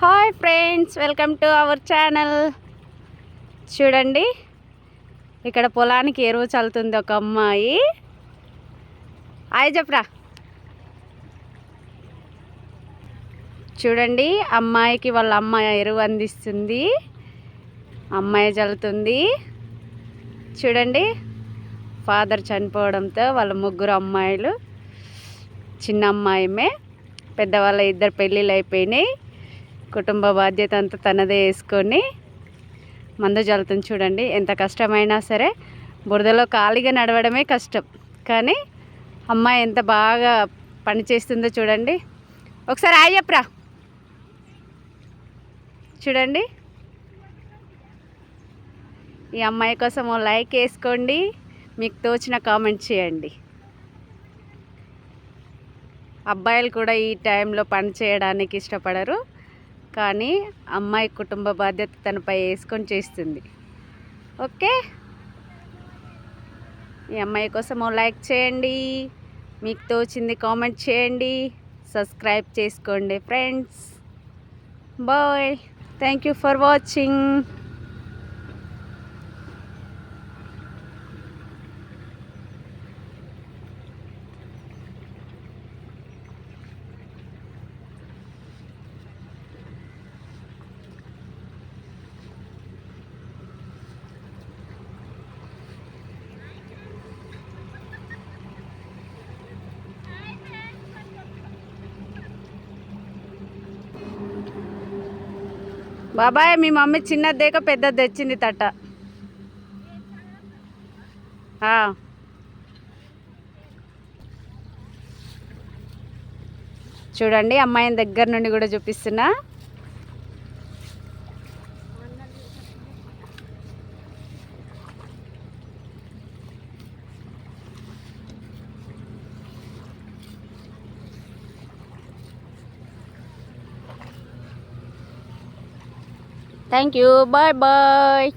Hi friends welcome to our channel. చూడండి ఇక్కడ పొలానికి ఎరువు చల్లుతుంది ఒక అమ్మాయి. హాయ్ చెప్పరా చూడండి అమ్మాయికి వాళ్ళ అమ్మాయి ఎరువు అందిస్తుంది. అమ్మాయి చల్లుతుంది. చూడండి ఫాదర్ చనిపోవడంతో వాళ్ళ ముగ్గురు అమ్మాయిలు చిన్న అమ్మాయిమే పెద్దవాళ్ళ ఇద్దరు పెళ్ళిళ్ళు అయిపోయినాయి. కుటుంబ బాధ్యత అంతా తనదే వేసుకొని మందు జల్లుతుంది చూడండి. ఎంత కష్టమైనా సరే బురదలో ఖాళీగా నడవడమే కష్టం. కానీ అమ్మాయి ఎంత బాగా పని చేస్తుందో చూడండి. ఒకసారి ఆయప్రా చూడండి. ఈ అమ్మాయి కోసం లైక్ వేసుకోండి. మీకు తోచిన కామెంట్ చేయండి. అబ్బాయిలు కూడా ఈ టైంలో పని చేయడానికి ఇష్టపడరు. కానీ అమ్మాయి కుటుంబ బాధ్యత తనపై వేసుకొని చేస్తుంది. ఓకే? ఈ అమ్మాయి కోసం లైక్ చేయండి. మీకు తోచింది కామెంట్ చేయండి. సబ్స్క్రైబ్ చేసుకోండి friends. Bye. Thank you for watching. బాబాయ్ మీ మమ్మీ చిన్నది దేక పెద్దది తెచ్చింది తట్ట. చూడండి అమ్మాయిని దగ్గర నుండి కూడా చూపిస్తున్నా. Thank you bye bye